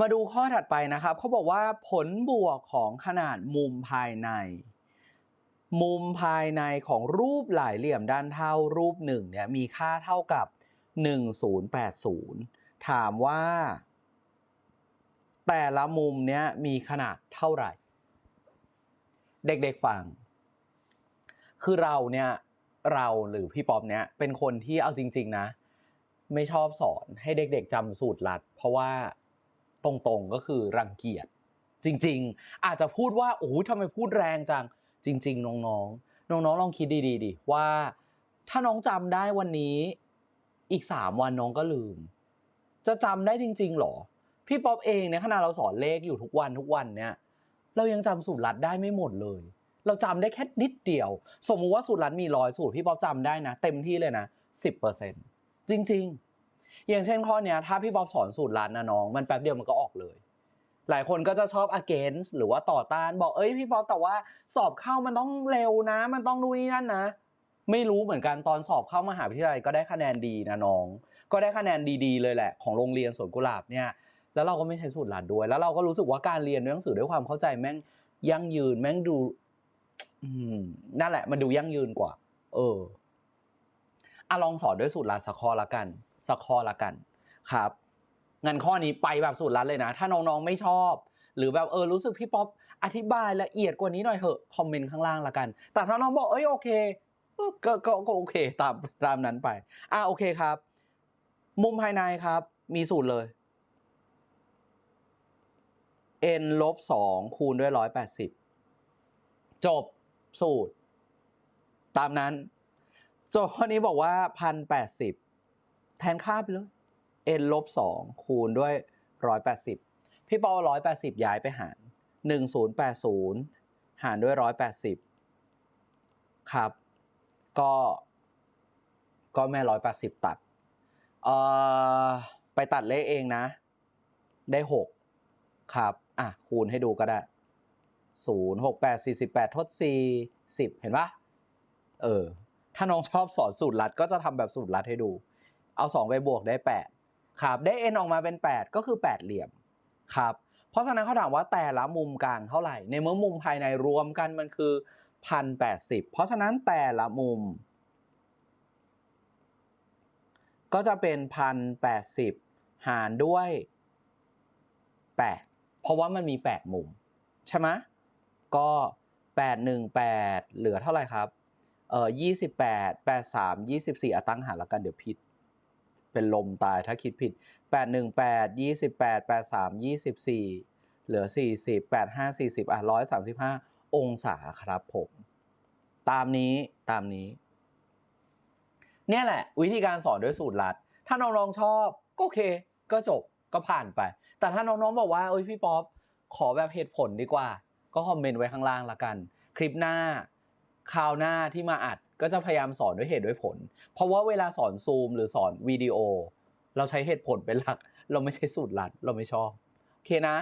มาดูข้อถัดไปนะครับเขาบอกว่าผลบวกของขนาดมุมภายใน มุมภายในของรูปหลายเหลี่ยมด้านเท่ารูปหนึ่งเนี่ยมีค่าเท่ากับ 1080 ถามว่า แต่ละมุมเนี้ยมีขนาดเท่าไหร่ เด็กๆฟัง คือเราเนี่ยเราหรือพี่ป๊อปเนี่ยเป็นคนที่เอาจริง ๆ นะ ไม่ชอบสอนให้เด็ก ๆจำสูตรลัด เพราะว่า ตรงๆก็คือรังเกียจจริง ๆ อาจจะพูดว่าโอ้โหทำไมพูดแรงจังจริง ๆ น้องๆ น้องๆลองคิดดีๆดิว่า ถ้าน้องจำได้วันนี้อีกสามวันน้องก็ลืม จะจำได้จริง ๆหรอ พี่ป๊อปเองเนี่ยขณะเราสอนเลขอยู่ทุกวันทุกวันเนี่ย เรายังจำสูตรลัดได้ไม่หมดเลย เราจำได้แค่นิดเดียว สมมุติว่าสูตรลัดมีร้อยสูตรพี่ป๊อปจำได้นะ เต็มที่เลยนะสิบเปอร์เซ็นจริง ๆ อย่างเช่นข้อเนี้ยถ้าพี่ป๊อปสอนสูตรลัดนะน้อง มันแป๊บเดียวมันก็ออกเลย หลายคนก็จะชอบ against หรือว่าต่อต้านบอกเอ้ยพี่ป๊อปแต่ว่าสอบเข้ามันต้องเร็วนะ มันต้องนู่นนี่นั่นนะ ไม่รู้เหมือนกันตอนสอบเข้ามหาวิทยาลัยก็ได้คะแนนดีนะน้อง ก็ได้คะแนนดีๆเลยแหละของโรงเรียนสวนกุหลาบเนี่ยแล้วเราก็ไม่ใช้สูตรลัดด้วย แล้วเราก็รู้สึกว่าการเรียนหนังสือด้วยความเข้าใจแม่งยั่งยืนแม่งดูนั่นแหละมันดูยั่งยืนกว่า เออ อะลองสอนด้วยสูตรลัดสักข้อละกันสักข้อละกันครับงั้นข้อนี้ไปแบบสูตรลัดเลยนะ ถ้าน้องๆไม่ชอบ หรือแบบเออรู้สึกพี่ป๊อปอธิบายละเอียดกว่านี้หน่อยเถอะคอมเมนต์ข้างล่างละกัน แต่ถ้าน้องบอกเอ้ยโอเคก็ก็ก็โอเคตามตามนั้นไปอะโอเคครับ มุมภายในครับ มีสูตรเลย n ลบสองคูณด้วยร้อยแปดสิบจบสูตร ตามนั้น โจทย์ข้นี้บอกว่าพันแปดสิบแทนค่าไปเลย n ลบสองคูณด้วยร้อยแปดสิบพี่ปอร้อยแปดสิบย้ายไปหารหนึ่งศูนย์แปดศูนย์หารด้วยร้อยแปดสิบครับ ก็ก็แม่ร้อยแปดสิบตัดเอ่อไปตัดเลขเองนะ ได้หกครับ อะ คูณให้ดูก็ได้ศูนย์หกแปดสี่สิบแปดทดสี่สิบเห็นปะเออ ถ้าน้องชอบสอนสูตรลัดก็จะทำแบบสูตรลัดให้ดู เอาสองไปบวกได้แปดครับ ได้ n ออกมาเป็นแปดก็คือแปดเหลี่ยม ครับ เพราะฉะนั้นเขาถามว่าแต่ละมุมกลางเท่าไหร่ ในเมื่อมุมภายในรวมกันมันคือพันแปดสิบเพราะฉะนั้นแต่ละมุม ก็จะเป็นพันแปดสิบหารด้วยแปดเพราะว่ามันมีแปดมุม ใช่ไหมก็แปดหนึ่งแปดเหลือเท่าไหร่ครับ เอ่อยี่สิบแปดแปดสามยี่สิบสี่อะตั้งหารแล้วกันเดี๋ยวผิด เป็นลมตายถ้าคิดผิดแปดหนึ่งแปดยี่สิบแปดแปดสามยี่สิบสี่เหลือสี่สิบแปดห้าสี่สิบอะร้อยสามสิบห้าองศาครับผม ตามนี้ตามนี้ เนี่ยแหละ วิธีการสอนด้วยสูตรลัด ถ้าน้องๆชอบก็โอเค ก็จบก็ผ่านไป แต่ถ้าน้องๆบอกว่าเอ้ยพี่ป๊อปขอแบบเหตุผลดีกว่า ก็คอมเมนต์ไว้ข้างล่างละกัน คลิปหน้า คราวหน้าที่มาอัดก็จะพยายามสอนด้วยเหตุด้วยผล เพราะว่าเวลาสอนซูมหรือสอนวิดีโอ เราใช้เหตุผลเป็นหลัก เราไม่ใช่สูตรลัด เราไม่ชอบ โอเคนะ